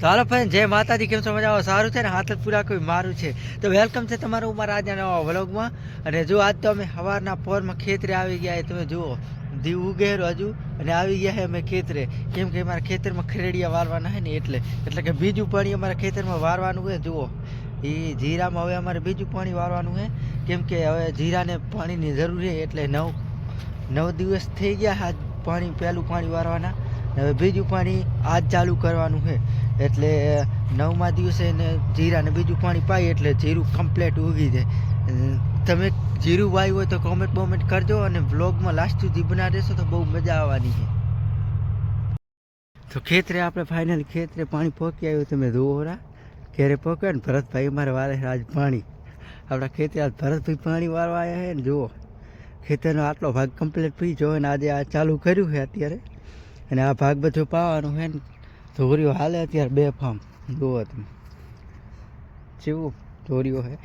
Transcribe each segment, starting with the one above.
તો હાલો ફ્રેન્ડ, જય માતાજી. કેમ છો મજામાં? સારું છે ને? હાથ પૂરા કોઈ મારું છે. તો વેલકમ છે તમારું મારા આજના નવા વ્લોગમાં. અને જો આજ તો અમે સવારના પોરમાં ખેતરે આવી ગયા તમે જુઓ, દીવ ઉગેરો હજુ અને આવી ગયા છે અમે ખેતરે. કેમ કે અમારા ખેતરમાં ખરેડિયા વારવાના છે ને એટલે. એટલે કે બીજું પાણી અમારા ખેતરમાં વારવાનું છે. જુઓ, એ જીરામાં હવે અમારે બીજું પાણી વારવાનું છે. કેમ કે હવે જીરાને પાણીની જરૂર છે. એટલે નવ નવ દિવસ થઈ ગયા આજ પાણી, પહેલું પાણી વારવાના હવે બીજું પાણી આજ ચાલુ કરવાનું છે. એટલે નવમા દિવસે ને જીરાને બીજું પાણી પાઈ એટલે જીરું કમ્પ્લેટ ઉગી જાય. તમે જીરું વાયું હોય તો કોમેન્ટ બોમેન્ટ કરજો અને વ્લોગમાં લાસ્ટ સુધી બના દેશો તો બહુ મજા આવવાની છે. તો ખેતરે આપણે ફાઇનલ ખેતરે પાણી પોકી આવ્યું તમે જોરા ઘેરે પોક્યો ને ભરતભાઈ અમારે વારે આજ પાણી. આપણા ખેતરે આજ ભરતભાઈ પાણી વારવા આવ્યા છે ને જુઓ. ખેતરનો આટલો ભાગ કમ્પ્લીટ પી જો અને આજે આ ચાલુ કર્યું છે અત્યારે. અને આ ભાગ બધું પાવાનું હે ને ધોરીઓ હાલે અત્યારે બે ફાર્મ જુઓ તમે. જેવું ધોરીઓ છે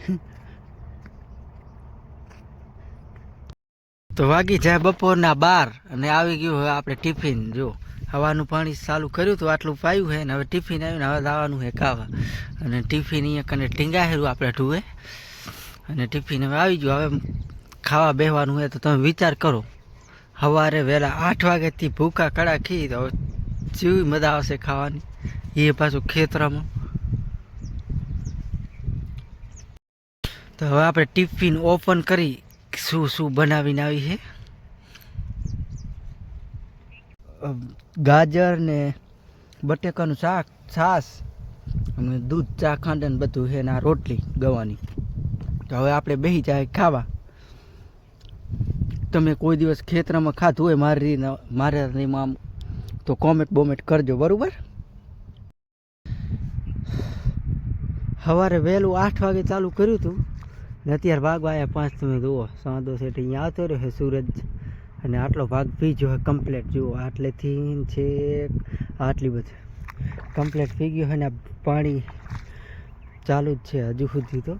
તો વાગી જાય બપોરના બાર અને આવી ગયું હવે આપણે ટિફિન જો હવાનું પાણી ચાલુ કર્યું તો આટલું પાયું છે ને, હવે ટિફિન આવ્યું ને હવે દાવાનું છે ખાવા. અને ટિફિન અહીંયા કને ટીંગાહેરું આપણે ઢુએ અને ટિફિન હવે આવી ગયું, હવે ખાવા બેહવાનું હોય તો તમે વિચાર કરો. સવારે વહેલા આઠ વાગ્યાથી ભૂખા કડા ખી તો જેવી મજા આવશે ખાવાની. એ પાછું ખેતરામાં. તો હવે આપણે ટિફિન ઓપન કરી શું શું બનાવીને આવી છે? ગાજર ને બટેકાનું શાક, છાશ અને દૂધ ચા ખાંડ ને બધું છે ને આ રોટલી ગવાની. તો હવે આપણે બેસી જાય ખાવા. તમે કોઈ દિવસ ખેતરમાં ખાધું હોય મારી મારા આમ, તો કોમેન્ટ બોમેન્ટ કરજો, બરાબર? સવારે વહેલું આઠ વાગે ચાલુ કર્યું હતું, ને અત્યારે ભાગ આવ્યા પાંચ, તમે જુઓ, સાંધો સેટ અહીંયા આવતો રહ્યો છે સૂરજ, અને આટલો ભાગ પી ગયો છે કમ્પ્લેટ જુઓ આટલેથી છેક, આટલી બધી. કમ્પ્લેટ પી ગયો છે ને પાણી ચાલુ જ છે હજુ સુધી તો.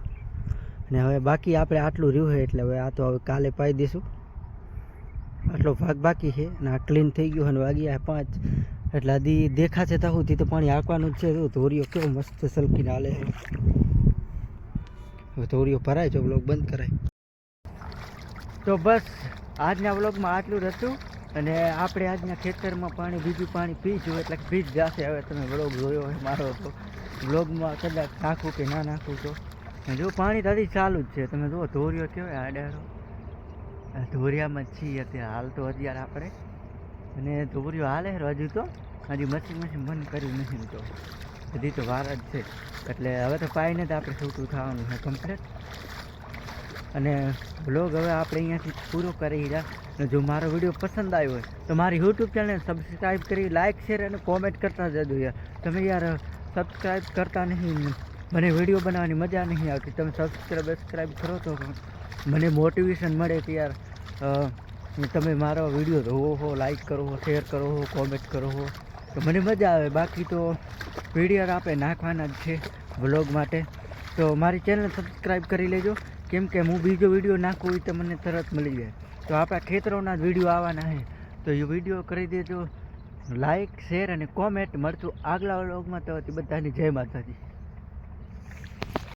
અને હવે બાકી આપણે આટલું રહ્યું છે એટલે હવે આ તો હવે કાલે પાઈ દઈશું. આટલો ભાગ બાકી છે અને આ ક્લીન થઈ ગયું અને વાગી આ પાંચ. એટલે આદી દેખાશે તો સુધી તો પાણી આંકવાનું જ છે. તો ધોરીઓ કેવો મસ્ત સલકીને હાલે છે. હવે ધોરીઓ ભરાય, જો બ્લોગ બંધ કરાય. તો બસ, આજના વ્લોગમાં આટલું જ હતું. અને આપણે આજના ખેતરમાં પાણી, બીજું પાણી પીશું, એટલે પી જ જશે. હવે તમે વ્લોગ જોયો હોય મારો તો વ્લોગમાં કદાચ નાખું કે ના નાખું તો. જો પાણી હજી ચાલુ જ છે. તમે જુઓ, ધોરીઓ કેવાય આડારો. ધોરિયામાં છીએ અત્યારે હાલ તો અત્યારે આપણે. અને ધોરિયો હાલે હજુ તો. હજી મચી મચી મન કર્યું નથી તો. હજી તો વાર જ છે. એટલે હવે તો પાઈને જ આપણે છૂટું થવાનું છે કમ્પ્લીટ અને બ્લોગ હવે આપણે અહીંયાથી પૂરો કરી રહ્યા. જો મારો વીડિયો પસંદ આવ્યો હોય, તો મારી યુટ્યુબ ચેનલ સબસ્ક્રાઈબ કરી લાઇક શેર અને કોમેન્ટ કરતા જજો યાર. તમે યાર સબસ્ક્રાઈબ કરતા નહીં. મને વીડિયો બનાવવાની મજા નહીં આવતી. તમે સબસ્ક્રાઈબ સબસ્ક્રાઈબ કરો તો મને મોટિવેશન મળે કે યાર તમે મારો વીડિયો જોવો હો લાઈક કરો હો શેર કરો હો કોમેન્ટ કરો હો, તો મને મજા આવે. બાકી તો વીડિયો આપણે નાખવાના જ છે વ્લોગ માટે. તો મારી ચેનલ સબસ્ક્રાઈબ કરી લેજો. કેમ કે હું બીજો વીડિયો નાખું એ તો મને તરત મળી જાય. તો આપણા ખેતરોના જ વીડિયો આવવાના છે. તો એ વીડિયો કરી દેજો. લાઈક શેર અને કોમેન્ટ મળતું આગલા વ્લોગમાં તો બધાની જય માતાજી.